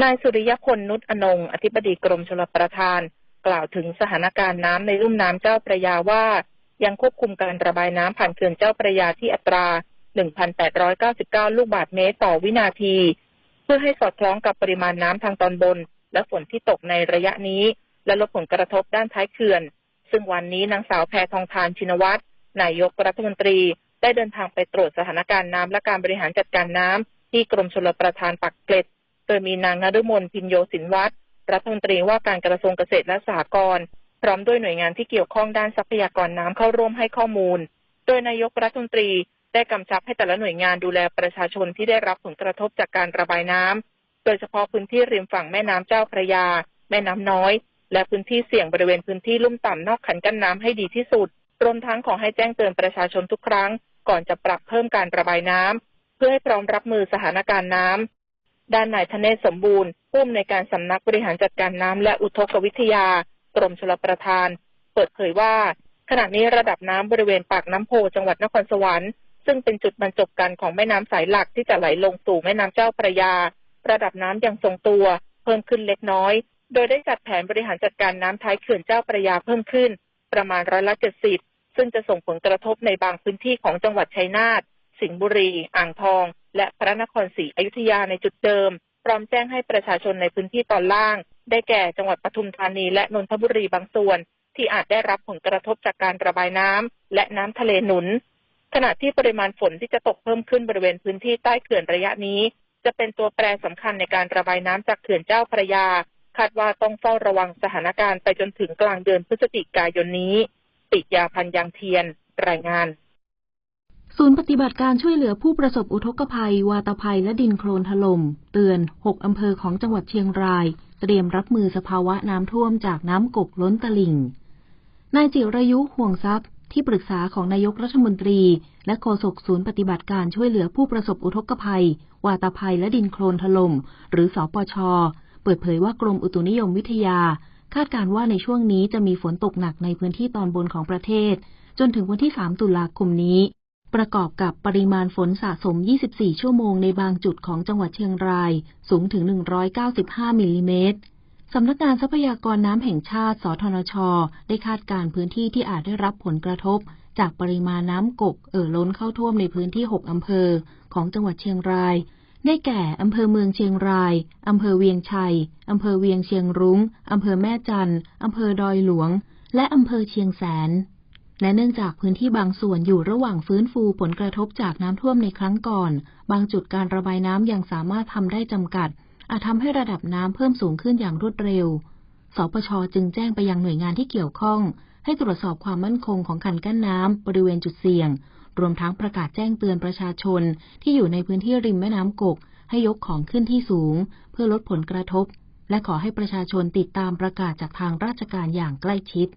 นายสุริยพลนุชอนงอธิบดีกรมชลประทาน กล่าวถึงสถานการณ์น้ำในลุ่มน้ำเจ้าพระยาว่า ยังควบคุมการระบายน้ำผ่านเขื่อนเจ้าพระยาที่อัตรา 1,899 ลูกบาศก์เมตรต่อวินาที เพื่อให้สอดคล้องกับปริมาณน้ำทางตอนบน และฝนที่ตกในระยะนี้ และลดผลกระทบด้านท้ายเขื่อน ซึ่งวันนี้นางสาวแพทองทานชินวัตรนายกรัฐมนตรีได้เดินทางไปตรวจสถานการณ์น้ำและการบริหารจัดการน้ำที่กรมชลประทานปักเกร็ด ดยมีนางนฤมลพินโยสินวัตรรัฐมนตรีว่าการกระทรวงเกษตรและสหกรณ์พร้อมด้วยหน่วยงานที่เกี่ยวข้องด้านทรัพยากรน้ำเข้าร่วมให้ข้อมูล โดยนายกรัฐมนตรีได้กำชับให้แต่ละหน่วยงานดูแลประชาชนที่ได้รับผลกระทบจากการระบายน้ำโดยเฉพาะพื้นที่ริมฝั่งแม่น้ำเจ้าพระยา แม่น้ำน้อย และพื้นที่เสี่ยงบริเวณพื้นที่ลุ่มต่ำนอกขันกั้นน้ำให้ดีที่สุด รวมทั้งขอให้แจ้งเตือนประชาชนทุกครั้ง ก่อนจะปรับเพิ่มการระบายน้ำเพื่อให้พร้อมรับมือสถานการณ์น้ำ ด้านนายธเนศสมบูรณ์ผู้อำนวยการสำนักบริหารจัดการน้ำและอุทกวิทยากรมชลประทาน เปิดเผยว่า ขณะนี้ระดับน้ำบริเวณปากน้ำโพจังหวัดนครสวรรค์ซึ่งเป็นจุดบรรจบกันของแม่น้ำสายหลักที่จะไหลลงสู่แม่น้ำเจ้าพระยา ระดับน้ำยังทรงตัว เพิ่มขึ้นเล็กน้อย โดยได้จัดแผนบริหารจัดการน้ำท้ายเขื่อนเจ้าพระยาเพิ่มขึ้น ประมาณร้อยละเจ็ดสิบซึ่งจะส่งผลกระทบในบางพื้นที่ของจังหวัดชัยนาท สิงห์บุรี อ่างทอง และพระนครศรีอยุธยาในจุดเดิม พร้อมแจ้งให้ประชาชนในพื้นที่ตอนล่าง ได้แก่จังหวัดปทุมธานีและนนทบุรีบางส่วน ที่อาจได้รับผลกระทบจากการระบายน้ำและน้ำทะเลหนุน ขณะที่ปริมาณฝนที่จะตกเพิ่มขึ้นบริเวณพื้นที่ใต้เขื่อนระยะนี้ จะเป็นตัวแปรสำคัญในการระบายน้ำจากเขื่อนเจ้าพระยา คาดว่าต้องเฝ้าระวังสถานการณ์ไปจนถึงกลางเดือนพฤศจิกายนนี้ ติยาพันยังเทียน รายงาน ศูนย์ปฏิบัติการช่วยเหลือผู้ประสบอุทกภัย วาตภัยและดินโคลนถล่ม เตือน 6 อำเภอของจังหวัดเชียงราย เตรียมรับมือสภาวะน้ำท่วมจากน้ำกกล้นตลิ่ง นายจิรายุห่วงทรัพย์ ที่ปรึกษาของนายกรัฐมนตรี และโฆษกศูนย์ปฏิบัติการช่วยเหลือผู้ประสบอุทกภัย วาตภัยและดินโคลนถล่ม หรือสอปช เปิดเผยว่ากรมอุตุนิยมวิทยา คาดการว่าในช่วงนี้จะมีฝนตกหนักในพื้นที่ตอนบนของประเทศ จนถึงวันที่ 3 ตุลาคมนี้ ประกอบกับปริมาณฝนสะสม 24 ชั่วโมงในบางจุดของจังหวัดเชียงรายสูงถึง 195 มิลลิเมตรสำนักงานทรัพยากรน้ำแห่งชาติ สทนช ได้คาดการพื้นที่ที่อาจได้รับผลกระทบ จากปริมาณน้ำกกเอ่อล้นเข้าท่วมในพื้นที่ 6 อำเภอ ของจังหวัดเชียงราย ได้แก่ อำเภอเมืองเชียงราย อำเภอเวียงชัย อำเภอเวียงเชียงรุง้ง อำเภอแม่จัน อำเภอดอยหลวง และอำเภอเชียงแสน และเนื่องจากพื้นที่บางส่วนอยู่ระหว่างฟื้นฟูผลกระทบจากน้ำท่วมในครั้งก่อน บางจุดการระบายน้ำยังสามารถทำได้จำกัด อาจทำให้ระดับน้ำเพิ่มสูงขึ้นอย่างรวดเร็ว สปชจึงแจ้งไปยังหน่วยงานที่เกี่ยวข้อง ให้ตรวจสอบความมั่นคงของคันกั้นน้ำบริเวณจุดเสี่ยง รวมทั้งประกาศแจ้งเตือนประชาชน ที่อยู่ในพื้นที่ริมแม่น้ำกก ให้ยกของขึ้นที่สูง เพื่อลดผลกระทบ และขอให้ประชาชนติดตามประกาศจากทางราชการอย่างใกล้ชิด